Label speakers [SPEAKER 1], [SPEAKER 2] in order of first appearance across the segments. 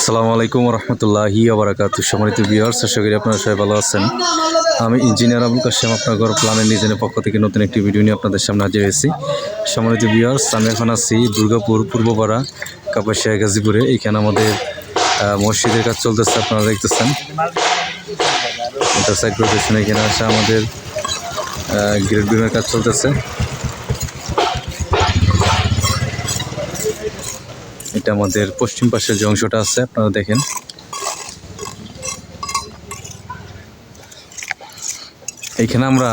[SPEAKER 1] আসসালামু আলাইকুম রহমতুল্লাহি আবরাকাত সম্মানিত বিহার আশা করি আপনারা সবাই ভালো আছেন। আমি ইঞ্জিনিয়ার আবুল কাশেম, আপনার প্ল্যানের নিজের পক্ষ থেকে নতুন একটি ভিডিও নিয়ে আপনাদের সামনে হাজির হয়েছি। সম্মানিত বিহার্স আমি এখন আছি দুর্গাপুর, পূর্বপাড়া, কাপাসিয়া, গাজীপুরে। এইখানে আমাদের মসজিদের কাজ চলতেছে, আপনারা দেখতেছেন। এখানে আসা আমাদের গ্রেড বিমের কাজ চলতেছে। আমাদের পশ্চিম পাশের যে অংশটা আছে, আপনারা দেখেন। এইখানে আমরা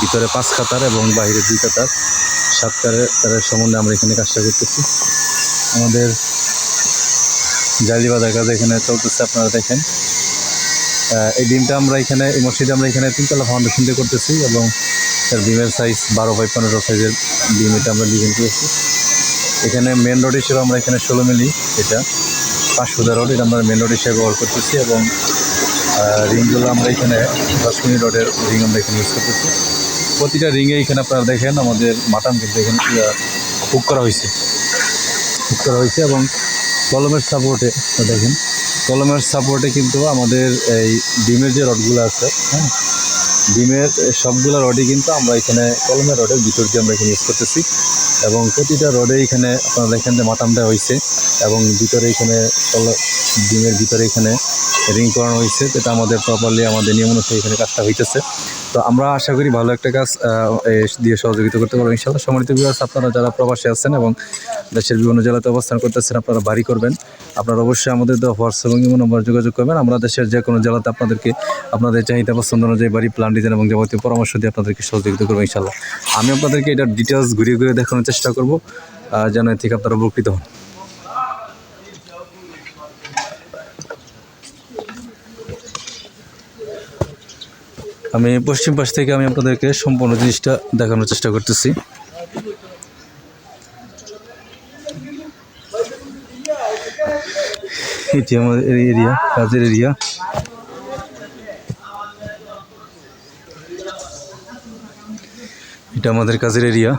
[SPEAKER 1] ভিতরে পাঁচ কাতার এবং বাইরে দুই কাতার, সাত কাতারের তারের সম্বন্ধে আমরা এখানে কাজটা করতেছি। আমাদের জালি বাঁধার কাজ এখানে চলতেছে, আপনারা দেখেন। এই ডিমটা আমরা এখানে, এই মসজিদে আমরা এখানে তিনতলা ফাউন্ডেশন দিয়ে করতেছি এবং তার ডিমের সাইজ বারো বাই পনেরো সাইজের ডিম এটা আমরা ডিজাইন করেছি। এখানে মেন রোড হিসেবে আমরা এখানে ষোলো মিলি এটা। পাঁচশোদা রোড এটা আমরা মেন রোড হিসেবে ব্যবহার করতেছি এবং রিংগুলো আমরা এখানে দশ মিনিট রোডের রিং আমরা এখানে ইউজ করতেছি। প্রতিটা রিংয়ে এখানে আপনারা দেখেন, আমাদের মাটান কিন্তু এখানে হুক করা হয়েছে। হুক করা হয়েছে এবং কলমের সাপোর্টে দেখেন, কলমের সাপোর্টে কিন্তু আমাদের এই ডিমের যে রডগুলো আছে হ্যাঁ ডিমের সবগুলো রডই কিন্তু আমরা এখানে কলমের রডের ভিতর দিয়ে আমরা এখানে ইউজ করতেছি। এবং প্রতিটা রোডে এখানে আপনারা দেখেন যে মাটাম দেওয়া হয়েছে এবং ভিতরে এখানে ডিমের ভিতরে এখানে রিং করানো হয়েছে যেটা আমাদের প্রপারলি আমাদের নিয়ম অনুসারে এখানে কাজটা হইতেছে। তো আমরা আশা করি ভালো একটা কাজ দিয়ে সহযোগিতা করতে পারব। ইনশাল্লাহ সম্মানিত বিভাগ আপনারা যারা প্রবাসী আছেন এবং দেশের বিভিন্ন জেলাতে অবস্থান করতেছেন, আপনারা বাড়ি করবেন। আপনারা অবশ্যই আমাদের দেওয়া হোয়াটসঅ্যাপ এবং ইমো নম্বর যোগাযোগ করবেন। আমরা দেশের যে কোনো জেলাতে আপনাদেরকে আপনাদের চাহিদা পছন্দ অনুযায়ী বাড়ি প্ল্যান ডিজাইন এবং যাবতীয় পরামর্শ দিয়ে আপনাদেরকে সহযোগিতা করব ইনশাল্লাহ আমি আপনাদেরকে এটার ডিটেলস ঘুরিয়ে ঘুরিয়ে দেখানোর চেষ্টা করব যেন এর থেকে আপনারা উপকৃত হন। আমি পশ্চিম পাশ থেকে আমি আপনাদেরকে সম্পূর্ণ জিনিসটা দেখানোর চেষ্টা করতেছি। এটি আমাদের এরিয়া, কাজের এরিয়া। এটা আমাদের কাজের এরিয়া।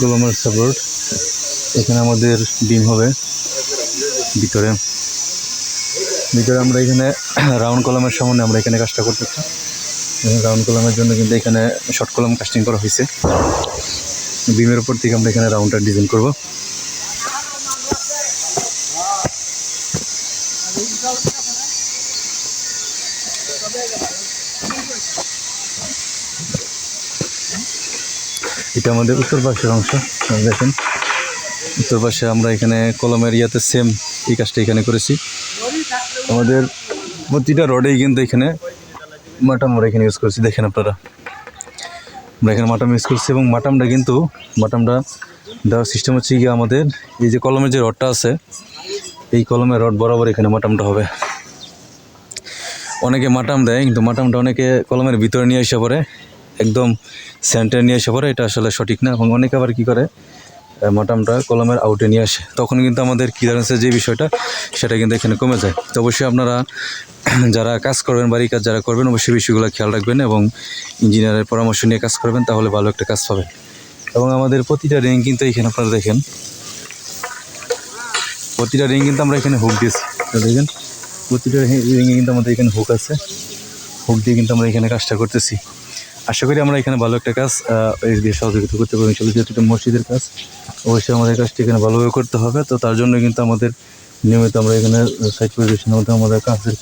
[SPEAKER 1] গোলামের সাপোর্ট এখানে আমাদের ডিম হবে। ভিতরে ভিতরে আমরা এখানে রাউন্ড কলমের সামনে আমরা এখানে কাজটা করতেছি। রাউন্ড কলমের জন্য কিন্তু এখানে শর্ট কলম কাস্টিং করা হয়েছে। বিমের উপর থেকে আমরা এখানে রাউন্ডটা ডিজাইন করব। এটা আমাদের উত্তর পাশের অংশ, দেখেন। উত্তর পাশে আমরা এখানে কলমের ইয়াতে সেম এই কাজটা এখানে করেছি। আমাদের প্রতিটা রডেই কিন্তু এখানে মাটাম আমরা এখানে ইউজ করছি, দেখেন আপনারা। আমরা এখানে মাটাম ইউজ করছি এবং মাটামটা কিন্তু মাটামটা দেওয়ার সিস্টেম হচ্ছে গিয়ে আমাদের এই যে কলমের যে রডটা আছে, এই কলমের রড বরাবর এখানে মাটামটা হবে। অনেকে মাটাম দেয়, কিন্তু মাটামটা অনেকে কলমের ভিতরে নিয়ে এসে পরে একদম সেন্টার নিয়ে এসে পরে এটা আসলে সঠিক না। এবং অনেকে আবার কী করে মাটামটা কলমের আউটে নিয়ে আসে। তখন কিন্তু আমাদের ক্লিয়ারেন্সের যে বিষয়টা, সেটা কিন্তু এখানে কমে যায়। তো অবশ্যই আপনারা যারা কাজ করবেন, বাড়ির কাজ যারা করবেন, অবশ্যই বিষয়গুলো খেয়াল রাখবেন এবং ইঞ্জিনিয়ারের পরামর্শ নিয়ে কাজ করবেন, তাহলে ভালো একটা কাজ পাবেন। এবং আমাদের প্রতিটা রিং কিন্তু এখানে আপনারা দেখেন। প্রতিটা রিং কিন্তু আমরা এখানে হুক দিয়েছি। দেখেন, প্রতিটা রিংয়ে কিন্তু আমাদের এখানে হুক আছে। হুক দিয়ে কিন্তু আমরা এখানে কাজটা করতেছি। আশা করি আমরা এখানে ভালো একটা কাজ দিয়ে সহযোগিতা করতে পারব ইনশাল্লাহ যেহেতু এটা মসজিদের কাজ, অবশ্যই আমাদের কাজটি এখানে ভালোভাবে করতে হবে। তো তার জন্য কিন্তু আমাদের নিয়মিত আমরা এখানে সাইট পরিবেশনের মধ্যে আমাদের কাজের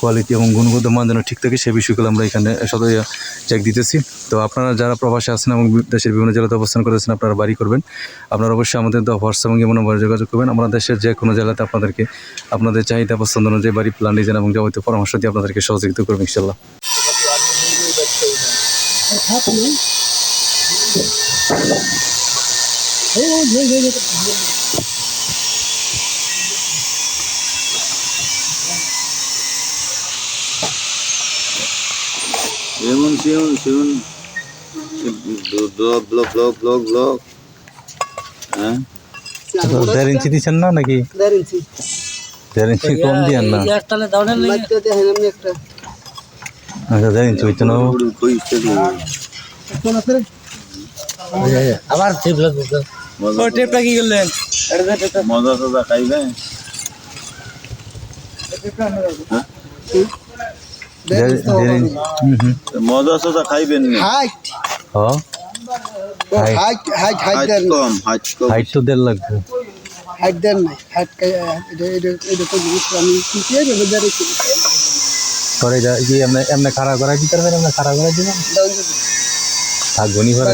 [SPEAKER 1] কোয়ালিটি এবং গুণগত মান যেন ঠিক থাকে সেই বিষয়গুলো আমরা এখানে সদয় চেক দিতেছি। তো আপনারা যারা প্রবাসে আছেন এবং দেশের বিভিন্ন জেলাতে অবস্থান করেছেন, আপনারা বাড়ি করবেন। আপনারা অবশ্যই আমাদের হোয়াটসঅ্যাপ এবং নম্বরে যোগাযোগ করবেন। আমরা দেশের যে কোনো জেলাতে আপনাদেরকে, আপনাদের চাহিদা পছন্দ অনুযায়ী বাড়ি প্ল্যান ডিজাইন এবং যাবতীয় পরামর্শ দিয়ে আপনাদেরকে সহযোগিতা করবেন ইনশাল্লাহ
[SPEAKER 2] Lemon Seun Seun block block block block block হ্যাঁ
[SPEAKER 1] দেড় ইঞ্চি দিচ্ছেন না নাকি
[SPEAKER 3] দেড় ইঞ্চি
[SPEAKER 1] দেড় ইঞ্চি কম দিয়েন না
[SPEAKER 3] লাগতে দেখেন আপনি একটা
[SPEAKER 1] আচ্ছা চৈত্য
[SPEAKER 3] আবার টেপ লাগবে। ও টেপটা কি করলেন।
[SPEAKER 2] মজা সজা খাইবে? মজা সজা খাইবেন না?
[SPEAKER 4] হাইট।
[SPEAKER 1] হ।
[SPEAKER 4] হাইট। হাইট হাইট
[SPEAKER 2] কম হাইট কম।
[SPEAKER 1] হাইট তো দেড় লাগবে
[SPEAKER 4] হাইট দেন নাই হাইট এটা এটা এটা তো আমি কি
[SPEAKER 1] পরে যা, কি এমনি এমনি খাড়া করাই দিতে পারবেন এমনি খাড়া করাই দিবেন থাকব নি পরে।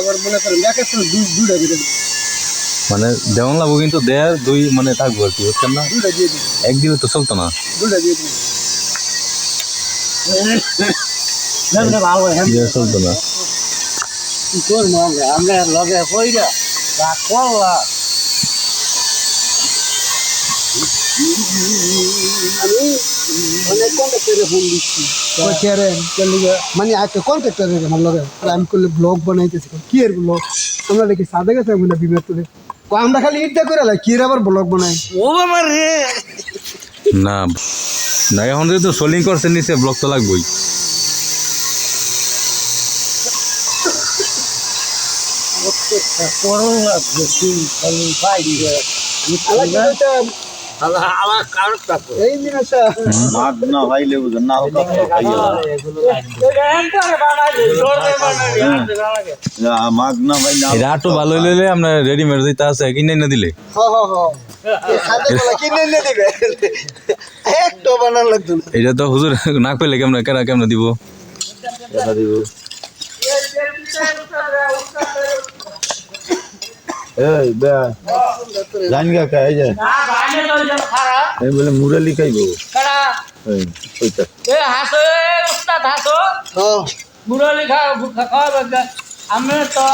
[SPEAKER 4] আবার মনে
[SPEAKER 1] দেওয়ান লাগবো কিন্তু দেয়ার দুই মানে থাকব আর কি, বুঝছেন না?
[SPEAKER 4] দুইটা দিয়ে দিন
[SPEAKER 1] এক দিলে তো চলতো না। চলতো না।
[SPEAKER 3] আমরা? লগে কইরা বা
[SPEAKER 4] অনেক কন্ট্রাক্টরে ফোন দিচ্ছি মানে একটা কন্ট্রাক্টরে আমার লগে আমি করলে ব্লগ বানাইতেছি কি এর ব্লগ আমরা দেখি সাদা গেছে আমি বিমের তুলে আমরা খালি ইটটা করে লাই কি এর আবার ব্লগ বানাই
[SPEAKER 3] ও বাবা রে
[SPEAKER 1] না না এখন যেহেতু সোলিং করছে নিচে ব্লক তো লাগবেই
[SPEAKER 3] করলা বেশি
[SPEAKER 2] মাছ
[SPEAKER 1] এটা ভালো হইলে আমরা রেডিমেড যেটা আছে কিনে না দিলে।
[SPEAKER 4] কিনে
[SPEAKER 1] এটা তো হুজুর না কইলে কেমন কেরা কেমন দিব?
[SPEAKER 2] দিব? এই বে জান গা খাই যায় এই বলে মুরালি খাইবো। এই ওইটা।
[SPEAKER 3] মুরলি খা খাওয়া বাগা আমি তো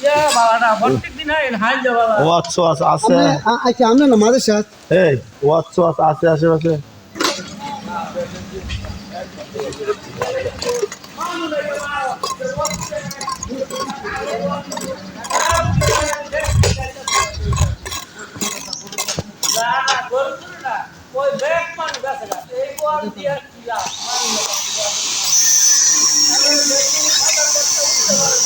[SPEAKER 3] ইয়ে বাবা না প্রত্যেক দিন হাল যাবা
[SPEAKER 2] ও আচ্ছা আছে আছে।
[SPEAKER 4] আমরা আ- আচ্ছা আমরা না মাদের সাথে
[SPEAKER 2] এই ও আচ্ছা আছে আছে আশেপাশে
[SPEAKER 3] Thank you.